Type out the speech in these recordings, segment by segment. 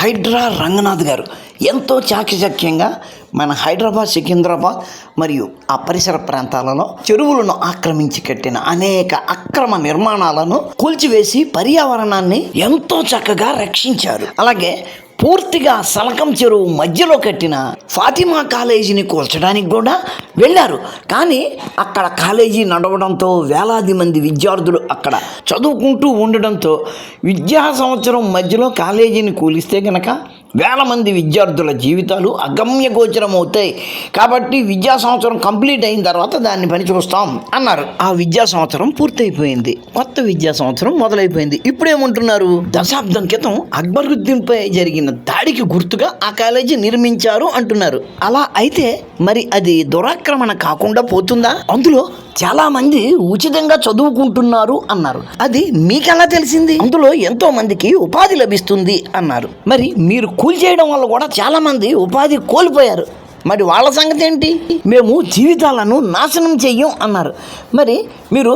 హైడ్రా రంగనాథ్ గారు. ఎంతో చాకచక్యంగా మన హైదరాబాద్ సికింద్రాబాద్ మరియు ఆ పరిసర ప్రాంతాలలో చెరువులను ఆక్రమించి కట్టిన అనేక అక్రమ నిర్మాణాలను కూల్చివేసి పర్యావరణాన్ని ఎంతో చక్కగా రక్షించారు. అలాగే పూర్తిగా సలకం చెరువు మధ్యలో కట్టిన ఫాతిమా కాలేజీని కూల్చడానికి కూడా వెళ్ళారు. కానీ అక్కడ కాలేజీ నడవడంతో వేలాది మంది విద్యార్థులు అక్కడ చదువుకుంటూ ఉండడంతో విద్యా సంవత్సరం మధ్యలో కాలేజీని కూలిస్తే కనుక వేల మంది విద్యార్థుల జీవితాలు అగమ్య గోచరం అవుతాయి. కాబట్టి విద్యా సంవత్సరం కంప్లీట్ అయిన తర్వాత దాన్ని పని చూస్తాం అన్నారు. ఆ విద్యా సంవత్సరం పూర్తయిపోయింది. కొత్త విద్యా సంవత్సరం మొదలైపోయింది. ఇప్పుడేమంటున్నారు? దశాబ్దం క్రితం అక్బరుద్దీన్పై జరిగిన దాడికి గుర్తుగా ఆ కాలేజీ నిర్మించారు అంటున్నారు. అలా అయితే మరి అది దురాక్రమణ కాకుండా పోతుందా? అందులో చాలా మంది ఉచితంగా చదువుకుంటున్నారు అన్నారు. అది మీకెలా తెలిసింది? అందులో ఎంతో మందికి ఉపాధి లభిస్తుంది అన్నారు. మరి మీరు కూల్చేయడం వల్ల కూడా చాలా మంది ఉపాధి కోల్పోయారు. మరి వాళ్ళ సంగతి ఏంటి? మేము జీవితాలను నాశనం చెయ్యం అన్నారు. మరి మీరు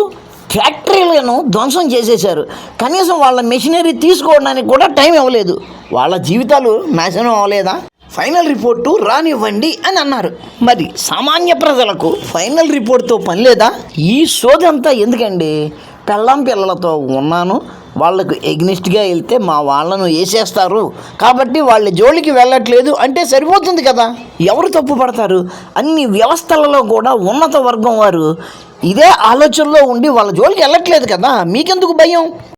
ఫ్యాక్టరీలను ధ్వంసం చేసేశారు. కనీసం వాళ్ళ మెషినరీ తీసుకోవడానికి కూడా టైం ఇవ్వలేదు. వాళ్ళ జీవితాలు నాశనం అవ్వలేదా? ఫైనల్ రిపోర్టు రానివ్వండి అని అన్నారు. మరి సామాన్య ప్రజలకు ఫైనల్ రిపోర్ట్తో పని లేదా? ఈ సోదంతా ఎందుకండి? పెళ్ళాం పిల్లలతో ఉన్నాను. వాళ్ళకు ఎగ్నిస్ట్గా వెళ్తే మా వాళ్ళను వేసేస్తారు. కాబట్టి వాళ్ళ జోలికి వెళ్ళట్లేదు అంటే సరిపోతుంది కదా? ఎవరు తప్పు పడతారు? అన్ని వ్యవస్థలలో కూడా ఉన్నత వర్గం వారు. ఇదే ఆలోచనలో ఉండి వాళ్ళ జోలికి వెళ్ళట్లేదు కదా? మీకెందుకు భయం?